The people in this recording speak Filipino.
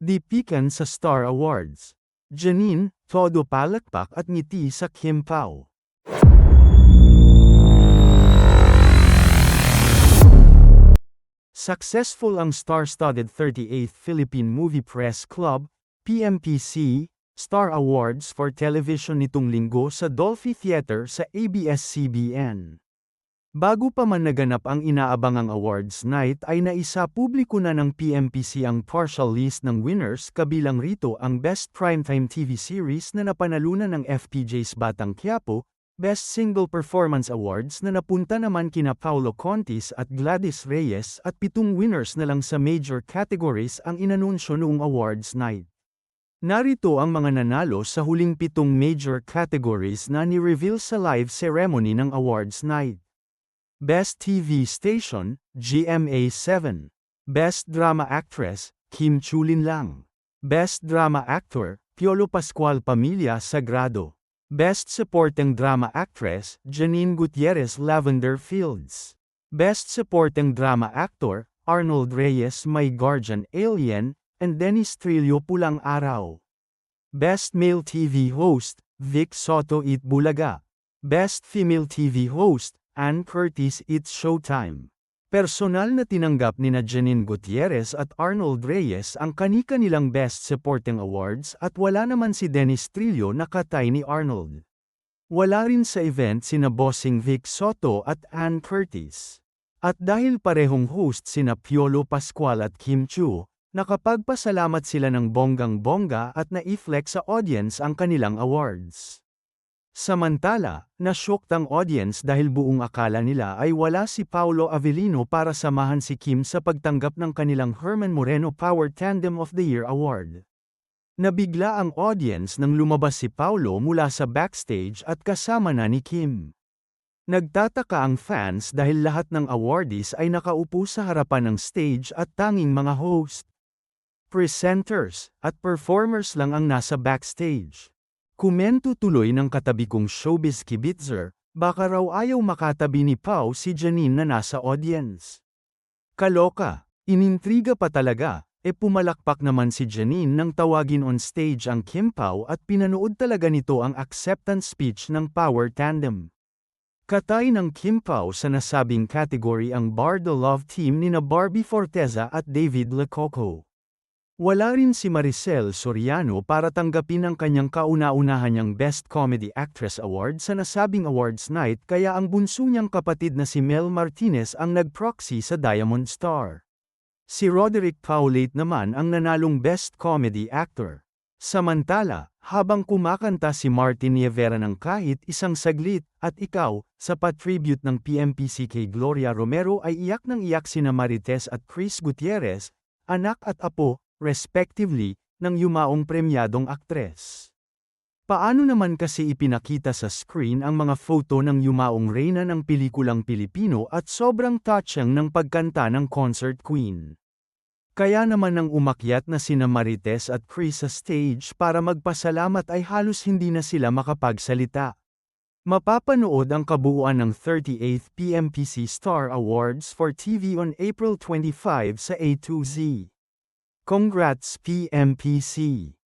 Dipikan sa Star Awards. Janine, todo palakpak at ngiti sa Kim Pao. Successful ang star-studded 38th Philippine Movie Press Club, PMPC, Star Awards for Television nitong linggo sa Dolphy Theater sa ABS-CBN. Bago pa man naganap ang inaabangang awards night ay naisa publiko na ng PMPC ang partial list ng winners kabilang rito ang Best Primetime TV Series na napanalunan ng FPJ's Batang Quiapo, Best Single Performance Awards na napunta naman kina Paulo Contis at Gladys Reyes at pitong winners na lang sa major categories ang inanunsyo noong awards night. Narito ang mga nanalo sa huling pitong major categories na ni-reveal sa live ceremony ng awards night. Best TV Station, GMA7. Best Drama Actress, Kim Chulin Lang. Best Drama Actor, Piolo Pascual Pamilya Sagrado. Best Supporting Drama Actress, Janine Gutierrez Lavender Fields. Best Supporting Drama Actor, Arnold Reyes May Guardian Alien, and Dennis Trillo Pulang Araw. Best Male TV Host, Vic Soto It Bulaga. Best Female TV Host, Ann Curtis It's Showtime. Personal na tinanggap ni na Janine Gutierrez at Arnold Reyes ang kani-kanilang Best Supporting Awards at wala naman si Dennis Trillo na katay ni Arnold. Wala rin sa event sina Bossing Vic Soto at Ann Curtis. At dahil parehong host sina Piolo Pascual at Kim Chu, nakapagpasalamat sila ng bonggang-bongga at na-flex sa audience ang kanilang awards. Samantala, nasyok ang audience dahil buong akala nila ay wala si Paulo Avellino para samahan si Kim sa pagtanggap ng kanilang Herman Moreno Power Tandem of the Year Award. Nabigla ang audience nang lumabas si Paulo mula sa backstage at kasama na ni Kim. Nagtataka ang fans dahil lahat ng awardees ay nakaupo sa harapan ng stage at tanging mga host, presenters, at performers lang ang nasa backstage. Kumento tuloy ng katabi kong showbiz kibitzer, baka raw ayaw makatabi ni Pau si Janine na nasa audience. Kaloka, inintriga pa talaga, e pumalakpak naman si Janine nang tawagin on stage ang Kim Pao at pinanood talaga nito ang acceptance speech ng Power Tandem. Katay ng Kim Pao sa nasabing category ang Bardo Love Team ni na Barbie Forteza at David Lecoco. Wala rin si Maricel Soriano para tanggapin ang kanyang kauna-unahan niyang Best Comedy Actress Award sa nasabing awards night kaya ang bunso niyang kapatid na si Mel Martinez ang nag-proxy sa Diamond Star. Si Roderick Paulate naman ang nanalong Best Comedy Actor. Samantala, habang kumakanta si Martin Nievera ng kahit isang saglit, at ikaw, sa patribute ng PMPC kay Gloria Romero ay iyak ng iyak sina Marites at Chris Gutierrez, anak at apo, respectively, ng yumaong premyadong aktres. Paano naman kasi ipinakita sa screen ang mga photo ng yumaong reyna ng pelikulang Pilipino at sobrang touching ng pagkanta ng concert queen? Kaya naman nang umakyat na sina Marites at Chris sa stage para magpasalamat ay halos hindi na sila makapagsalita. Mapapanood ang kabuuan ng 38th PMPC Star Awards for TV on April 25 sa A2Z. Congrats PMPC!